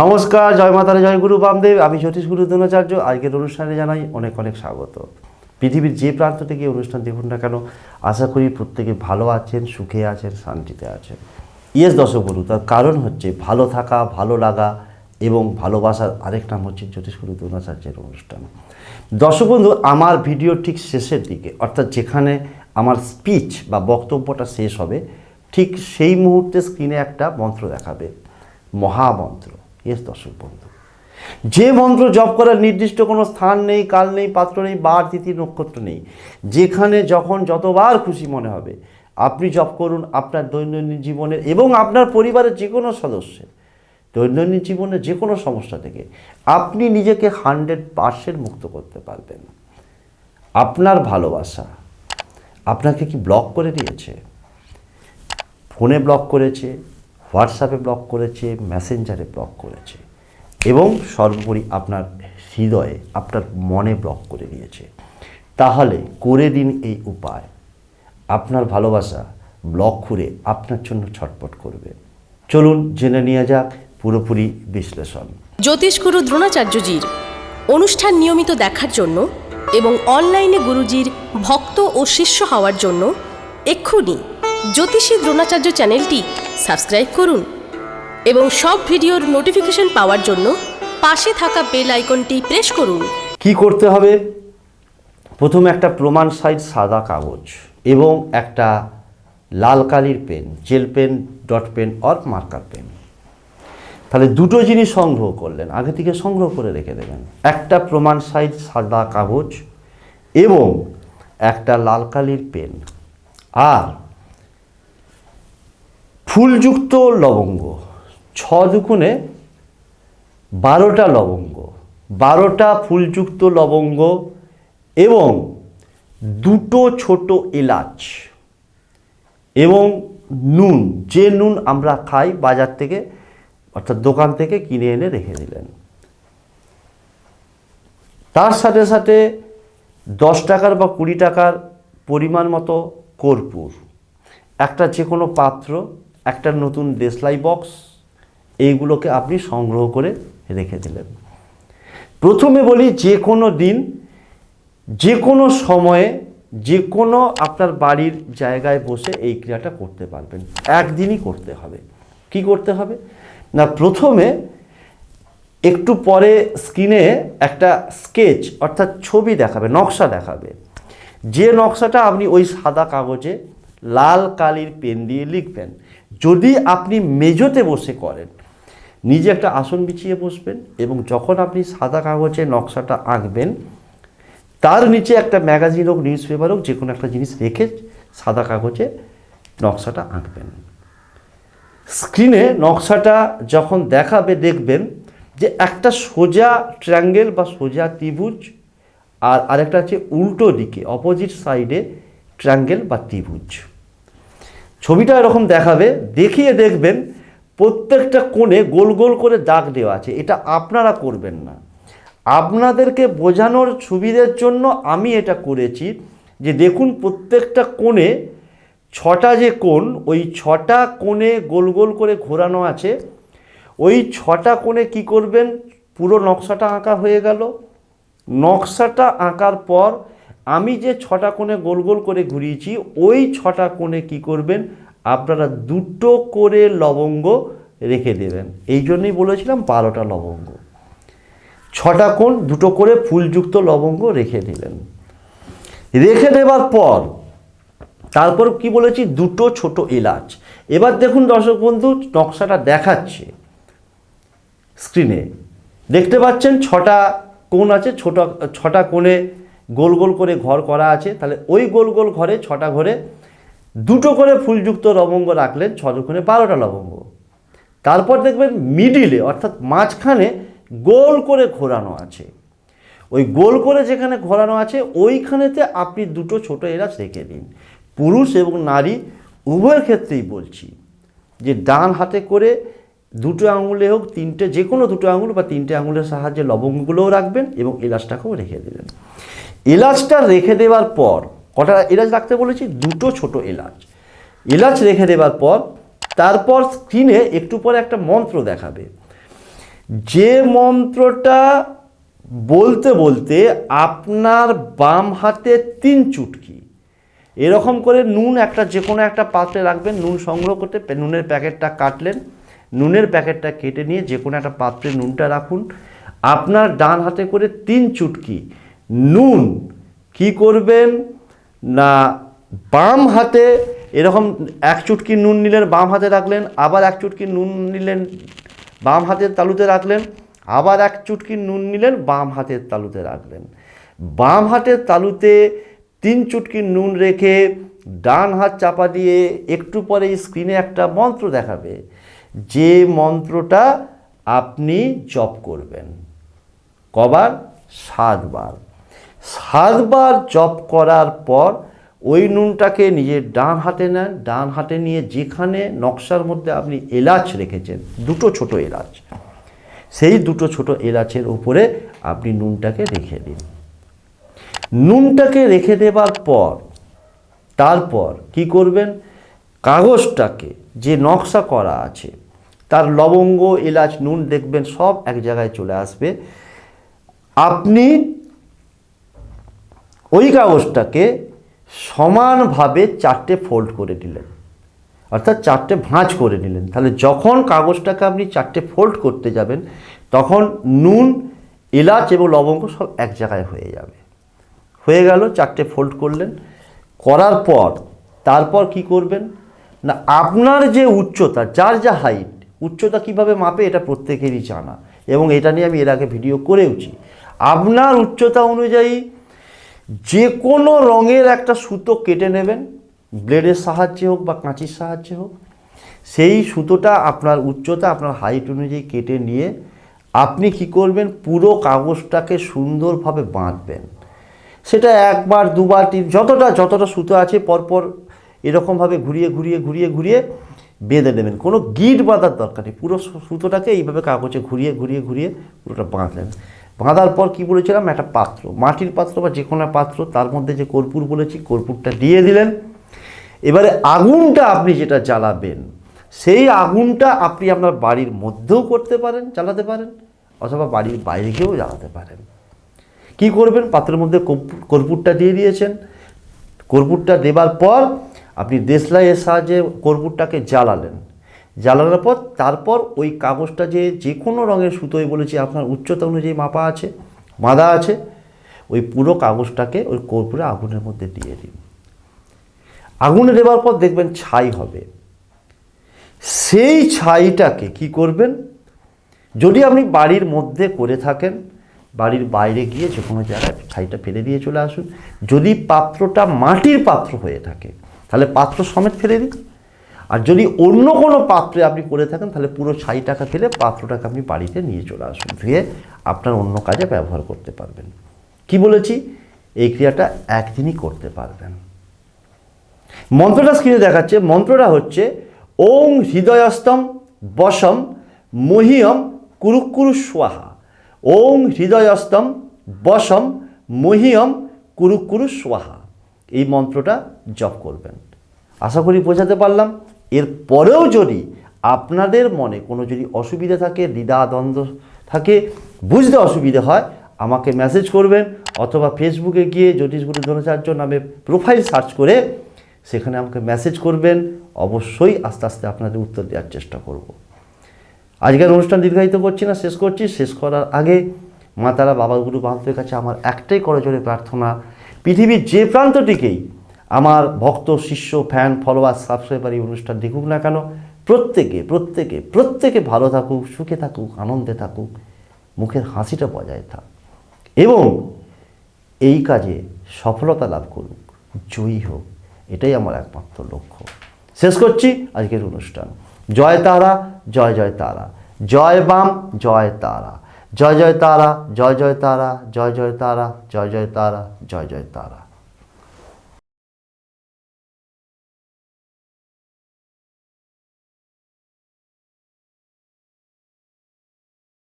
নমস্কার, জয় মাতারা, জয় গুরু বামদেব। আমি সতীশ গুরু দ্রোণাচার্য। আজকের অনুষ্ঠানে জানাই অনেক অনেক স্বাগত। পৃথিবীর যে প্রান্ত থেকে অনুষ্ঠান দেখুন না কেন, আশা করি প্রত্যেকে ভালো আছেন, সুখে আছেন, শান্তিতে আছেন। ইয়েস দর্শক গুরু তার কারণ হচ্ছে ভালো থাকা, ভালো লাগা এবং ভালোবাসার আরেক নাম হচ্ছে জ্যোতিষ গুরু দ্রোণাচার্যের অনুষ্ঠান। দর্শক বন্ধু আমার ভিডিও ঠিক শেষের দিকে, অর্থাৎ যেখানে আমার স্পিচ বা বক্তব্যটা শেষ হবে, ঠিক সেই মুহূর্তে স্ক্রিনে একটা মন্ত্র দেখাবে। মহামন্ত্র। ইয়েস দর্শক বন্ধু। যে মন্ত্র জপ করার নির্দিষ্ট কোনো স্থান নেই, কাল নেই, পাত্র নেই, বার, তিথি, নক্ষত্র নেই, যেখানে যখন যতবার খুশি মনে হবে, আপনি জপ করুন আপনার দৈনন্দিন জীবনের এবং আপনার পরিবারের যে কোনো সদস্যের। দৈনন্দিন জীবনের যে কোনো সমস্যা থেকে আপনি নিজেকে হান্ড্রেড পার্সেন্ট মুক্ত করতে পারবেন। আপনার ভালোবাসা আপনাকে কি ব্লক করে দিয়েছে? ফোনে ব্লক করেছে? হোয়াটসঅ্যাপে ব্লক করেছে, মেসেঞ্জারে ব্লক করেছে এবং সর্বোপরি আপনার হৃদয়ে, আপনার মনে ব্লক করে দিয়েছে তাহলে করে দিন এই উপায়। আপনার ভালোবাসা ব্লক করে আপনার জন্য ছটপট করবে। চলুন জেনে নেওয়া যাক পুরোপুরি বিশ্লেষণ। জ্যোতিষগুরু দ্রোণাচার্যজির অনুষ্ঠান নিয়মিত দেখার জন্য এবং অনলাইনে গুরুজির ভক্ত ও শিষ্য হওয়ার জন্য এক্ষুনি জ্যোতিষী দ্রোণাচার্য চ্যানেলটি সাবস্ক্রাইব করুন এবং সব ভিডিওর নোটিফিকেশন পাওয়ার জন্য পাশে থাকা বেল আইকনটি প্রেস করুন। কি করতে হবে? প্রথমে একটা প্রমাণ সাইজ সাদা কাগজ এবং একটা লাল কালির pen, gel pen, dot pen or marker pen. তাহলে দুটো জিনিস সংগ্রহ করলেন, আগে থেকে সংগ্রহ করে রেখে দেবেন। একটা প্রমাণ সাইজ সাদা কাগজ এবং একটা লাল কালির পেন। আর ফুলযুক্ত লবঙ্গ ছ দুগুণে বারোটা লবঙ্গ, বারোটা ফুলযুক্ত লবঙ্গ এবং দুটো ছোট এলাচ এবং নুন, যে নুন আমরা খাই বাজার থেকে, অর্থাৎ দোকান থেকে কিনে এনে রেখে দিলেন। তার সাথে সাথে দশ টাকার বা কুড়ি টাকার পরিমাণ মতো কর্পূর, একটা যে কোনো পাত্র একটা নতুন দেশলাই বক্স এইগুলোকে আপনি সংগ্রহ করে রেখে দিলেন। প্রথমে বলি যে কোনো দিন, যে কোনো সময়ে, যে কোনো আপনার বাড়ির জায়গায় বসে এই ক্রিয়াটা করতে পারবেন। একদিনই করতে হবে। কি করতে হবে? না, প্রথমে একটু পরে স্ক্রিনে একটা স্কেচ অর্থাৎ ছবি দেখাবে, নকশা দেখাবে। যে নকশাটা আপনি ওই সাদা কাগজে লাল কালির পেন দিয়ে লিখবেন যদি আপনি মেজোতে বসে করেন, নিজে একটা আসন বিছিয়ে বসবেন এবং যখন আপনি সাদা কাগজে নকশাটা আঁকবেন, তার নিচে একটা ম্যাগাজিন হোক নিউজ পেপার হোক যে কোনো একটা জিনিস রেখে সাদা কাগজে নকশাটা আঁকবেন। স্ক্রিনে নকশাটা যখন দেখাবে, দেখবেন যে একটা সোজা ট্রায়াঙ্গেল বা সোজা ত্রিভুজ আর আরেকটা আছে উল্টো দিকে, অপোজিট সাইডে ট্রায়াঙ্গেল বা ত্রিভুজ। ছবিটা এরকম দেখাবে, দেখিয়ে দেখবেন প্রত্যেকটা কোণে গোল গোল করে দাগ দেওয়া আছে। এটা আপনারা করবেন না। আপনাদেরকে বোঝানোর সুবিধের জন্য আমি এটা করেছি যে দেখুন প্রত্যেকটা কোণে ছটা যে কোণ, ওই ছটা কোণে গোল গোল করে ঘোরানো আছে। ওই ছটা কোণে কি করবেন? পুরো নকশাটা আঁকা হয়ে গেল। নকশাটা আঁকার পর আমি যে ছটা কোণে গোল গোল করে ঘুরিয়েছি, ওই ছটা কোণে কি করবেন? আপনারা দুটো করে লবঙ্গ রেখে দেবেন। এই জন্যই বলেছিলাম বারোটা লবঙ্গ। ছটা কোণ, দুটো করে ফুলযুক্ত লবঙ্গ রেখে দিলেন রেখে দেওয়ার পর, তারপর কি বলেছি? দুটো ছোট এলাচ। এবার দেখুন দর্শক বন্ধু, নকশাটা দেখাচ্ছে স্ক্রিনে দেখতে পাচ্ছেন ছটা কোণ আছে, ছোট, ছটা কোণে গোল গোল করে ঘর করা আছে, তাহলে ওই গোল গোল ঘরে ছটা ঘরে দুটো করে ফুলযুক্ত লবঙ্গ রাখলেন কোণে বারোটা লবঙ্গ। তারপর দেখবেন মিডিলে, অর্থাৎ মাঝখানে গোল করে ঘোরানো আছে। ওই গোল করে যেখানে ঘোরানো আছে, ওইখানেতে আপনি দুটো ছোট এলাচ রেখে দিন। পুরুষ এবং নারী উভয়ের ক্ষেত্রেই বলছি যে ডান হাতে করে দুটো আঙুলে হোক, তিনটে যে কোনো দুটো আঙুল বা তিনটে আঙুলের সাহায্যে লবঙ্গগুলোও রাখবেন এবং এলাচটাকেও রেখে দিলেন। এলাচটা রেখে দেওয়ার পর, কটা এলাচ রাখতে বলেছি? দুটো ছোট এলাচ। এলাচ রেখে দেওয়ার পর, তারপর স্ক্রিনে একটু পরে একটা মন্ত্র দেখাবে। যে মন্ত্রটা বলতে বলতে আপনার বাম হাতে তিন চুটকি। এরকম করে নুন একটা যে কোনো একটা পাত্রে রাখবেন, নুন সংগ্রহ করতে নুনের প্যাকেটটা কাটলেন। নুনের প্যাকেটটা কেটে নিয়ে যে কোনো একটা পাত্রে নুনটা রাখুন। আপনার ডান হাতে করে তিন চুটকি নুন কি করবেন? না, বাম হাতে এরকম এক চুটকি নুন নিলেন, বাম হাতে রাখলেন, আবার এক চুটকি নুন নিলেন, বাম হাতের তালুতে রাখলেন, আবার এক চুটকি নুন নিলেন, বাম হাতের তালুতে রাখলেন। বাম হাতের তালুতে তিন চুটকি নুন রেখে ডান হাত চাপা দিয়ে একটু পরে স্ক্রিনে একটা মন্ত্র দেখাবে। যে মন্ত্রটা আপনি জপ করবেন। কবার? সাতবার। সাতবার জপ করার পর ওই নুনটাকে নিজের ডান হাতে নেন, ডান হাতে নিয়ে যেখানে নকশার মধ্যে আপনি এলাচ রেখেছেন, দুটো ছোট এলাচ, সেই দুটো ছোট এলাচের উপরে আপনি নুনটাকে রেখে দিন। নুনটাকে রেখে দেবার পর, তারপর কি করবেন? কাগজটাকে, যে নকশা করা আছে, তার লবঙ্গ, এলাচ, নুন দেখবেন সব এক জায়গায় চলে আসবে। আপনি ওই কাগজটাকে সমানভাবে চারটে ফোল্ড করে দিলেন অর্থাৎ চারটে ভাঁজ করে নিলেন। তাহলে যখন কাগজটাকে আপনি চারটে ফোল্ড করতে যাবেন, তখন নুন, এলাচ এবং লবঙ্গ সব এক জায়গায় হয়ে যাবে। হয়ে গেল, চারটে ফোল্ড করলেন। করার পর, তারপর কি করবেন? না, আপনার যে উচ্চতা, যার যা হাইট উচ্চতা কীভাবে মাপে এটা প্রত্যেকেরই জানা এবং এটা নিয়ে আমি এর আগে ভিডিও করেওছি। আপনার উচ্চতা অনুযায়ী যে কোনো রঙের একটা সুতো কেটে নেবেন, ব্লেডের সাহায্যে হোক বা কাঁচির সাহায্যে হোক, সেই সুতোটা আপনার উচ্চতা, আপনার হাইট অনুযায়ী কেটে নিয়ে আপনি কি করবেন? পুরো কাগজটাকে সুন্দরভাবে বাঁধবেন। সেটা একবার, দুবার, তিন, যতটা যতটা সুতো আছে পরপর এরকমভাবে ঘুরিয়ে ঘুরিয়ে ঘুরিয়ে ঘুরিয়ে বেঁধে নেবেন। কোনো গিট বাঁধার দরকার নেই। পুরো সুতোটাকে এইভাবে কাগজে ঘুরিয়ে ঘুরিয়ে ঘুরিয়ে পুরোটা বাঁধলেন। বাঁধার পর কি বলেছিলাম? একটা পাত্র, মাটির পাত্র বা যে কোনো পাত্র, তার মধ্যে যে কর্পূর বলেছি, কর্পূরটা দিয়ে দিলেন। এবারে আগুনটা আপনি যেটা জ্বালাবেন, সেই আগুনটা আপনি আপনার বাড়ির মধ্যেও করতে পারেন, জ্বালাতে পারেন, অথবা বাড়ির বাইরে গিয়েও জ্বালাতে পারেন। কি করবেন? পাত্রের মধ্যে কর্পূর- কর্পূরটা দিয়ে দিয়েছেন। কর্পূরটা দেবার পর আপনি দেশলাইয়ের সাহায্যে কর্পূরটাকে জ্বালালেন। জ্বালানোর পর তারপর ওই কাগজটা যে যে কোনো রঙের সুতোয় বলেছি, আপনার উচ্চতা অনুযায়ী মাপা আছে, বাঁধা আছে, ওই পুরো কাগজটাকে ওই কর্পূরে আগুনের মধ্যে দিয়ে দিন। আগুনে দেওয়ার পর দেখবেন ছাই হবে। সেই ছাইটাকে কি করবেন? যদি আপনি বাড়ির মধ্যে করে থাকেন, বাড়ির বাইরে গিয়ে যে কোনো জায়গায় ছাইটা ফেলে দিয়ে চলে আসুন। যদি পাত্রটা মাটির পাত্র হয়ে থাকে, তাহলে পাত্র সমেত ফেলে দিন। আর যদি অন্য কোনো পাত্রে আপনি করে থাকেন, তাহলে পুরো ছাই টাকা ফেলে পাত্রটাকে আপনি বাড়িতে নিয়ে চলে আসুন, ধুয়ে আপনার অন্য কাজে ব্যবহার করতে পারবেন। কি বলেছি? এই ক্রিয়াটা একদিনই করতে পারবেন। মন্ত্রটা স্ক্রিনে দেখাচ্ছে, মন্ত্রটা হচ্ছে, ওং হৃদয়স্তম বসম মহিয়ম কুরুকুরু স্বাহা ওং হৃদয়স্তম বসম মহিয়ম কুরুকুরু স্বাহা এই মন্ত্রটা জপ করবেন। আশা করি বোঝাতে পারলাম। এর পরেও যদি আপনাদের মনে কোনো যদি অসুবিধা থাকে দ্বিধা দ্বন্দ্ব থাকে, বুঝতে অসুবিধা হয়, আমাকে মেসেজ করবেন অথবা ফেসবুকে গিয়ে জ্যোতিষ জ্যোতিষগুরু ধনাচার্য নামে প্রোফাইল সার্চ করে সেখানে আমাকে মেসেজ করবেন। অবশ্যই আস্তে আস্তে আপনাদের উত্তর দেওয়ার চেষ্টা করব। আজকের অনুষ্ঠান দীর্ঘায়িত করছি না, শেষ করছি। শেষ করার আগে মা তারা বাবা গুরু বান্ধবের কাছে আমার একটাই করজোরে প্রার্থনা, পৃথিবীর যে প্রান্তটিকেই আমার ভক্ত, শিষ্য ফ্যান ফলোয়ার সাবস্ক্রাইবার এই অনুষ্ঠান দেখুক না কেন, প্রত্যেকে প্রত্যেকে প্রত্যেকে ভালো থাকুক, সুখে থাকুক, আনন্দে থাকুক, মুখের হাসিটা বজায় থাক। এবং এই কাজে সফলতা লাভ করুক, জয়ী হোক, এটাই আমার একমাত্র লক্ষ্য। শেষ করছি আজকের অনুষ্ঠান। জয় তারা, জয় জয় তারা। জয় বাম, জয় তারা। জয় জয় তারা, জয় জয় তারা, জয় জয় তারা, জয় জয় তারা, জয় জয় তারা।